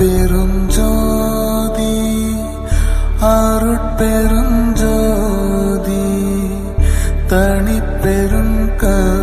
பெருஞ்சோதி அருட்பெருஞ்சோதி தனிப்பெருங்கள்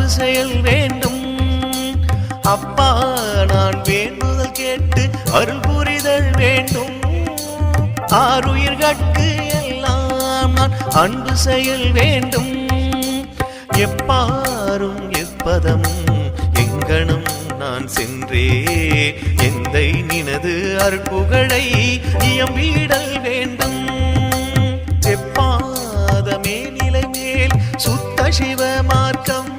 அன்பு செயல் வேண்டும். அப்பா நான் வேண்டுதல் கேட்டு அருள் புரிதல் வேண்டும். ஆறுயிர்கட்கு எல்லாம் நான் அன்பு செயல் வேண்டும். எப்பாரும் எப்பதமும் எங்கனும் நான் சென்றே எந்தை நினது அற்புகழை இயம்பிடல் வேண்டும். செப்பாதமே நிலை மேல் சுத்த சிவ மார்க்கம்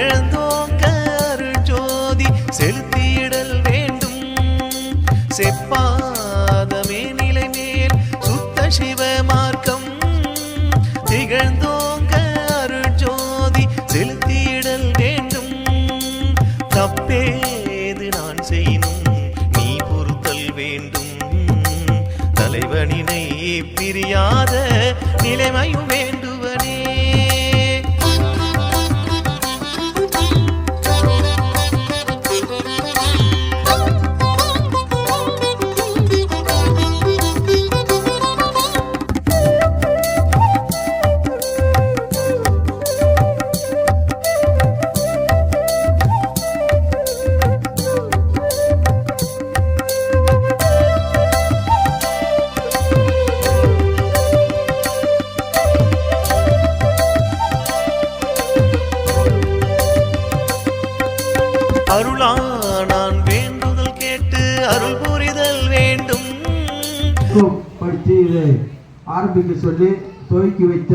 திகழ்ந்தோங்க அருள் ஜோதி செலுத்தியிடல் வேண்டும். செப்பாதமே நிலை மேல் சுத்த சிவ மார்க்கம். திகழ்ந்தோங்க அருள் ஜோதி செலுத்தியிடல் வேண்டும். தப்பேது நான் செய்யணும் நீ பொறுத்தல் வேண்டும். தலைவனினை பிரியாத நிலைமையும் வேண்டும். அருளா நான் வேண்டுதல் கேட்டு அருள் புரிதல் வேண்டும். படித்து இதை ஆரம்பிக்க சொல்லி துவக்கி வைத்த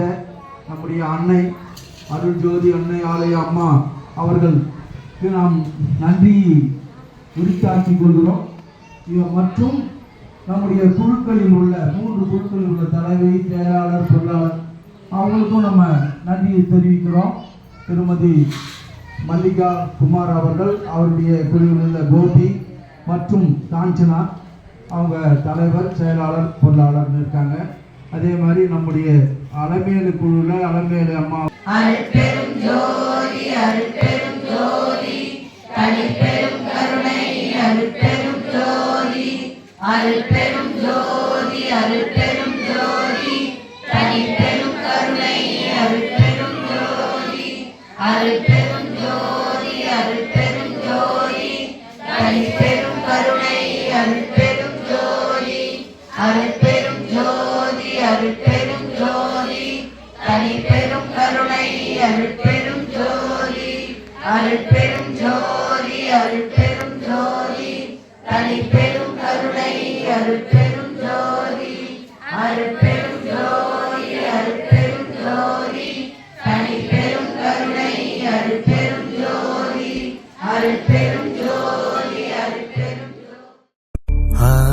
நம்முடைய அன்னை அருள் ஜோதி அன்னை ஆலய அம்மா அவர்களுக்கு நாம் நன்றி உரித்தாக்கிக் கொள்கிறோம். மற்றும் நம்முடைய குழுக்களில் உள்ள மூன்று குழுக்களில் உள்ள தலைவி செயலாளர் பொருளாளர் அவங்களுக்கும் நம்ம நன்றியை தெரிவிக்கிறோம். திருமதி மல்லிகா குமார் அவர்கள் அவருடைய குழுவில் உள்ள கோபி மற்றும் காஞ்சனா அவங்க தலைவர் செயலாளர் பொருளாளர் இருக்காங்க. அதே மாதிரி நம்முடைய அலமேலு குழுவில் அலமேலு அம்மா. அருட்பெரும் ஜோதி அருட்பெரும் ஜோதி தனிப்பெரும் கருணை அருட்பெரும் ஜோதி அருட்பெரும் ஜோதி அருட்பெரும் ஜோதி தனிப்பெரும் கருணை அருட்பெரும் ஜோதி அருட்பெரும் அருட்பெரும் ஜோதி அருட்பெரும் ஜோதி. தனி பெரும் கருணை அருட்பெரும் ஜோதி. அருட்பெரும் ஜோதி அருட்பெரும் ஜோதி. தனி பெரும் கருணை அருட்பெரும் ஜோதி. அருட்பெரும்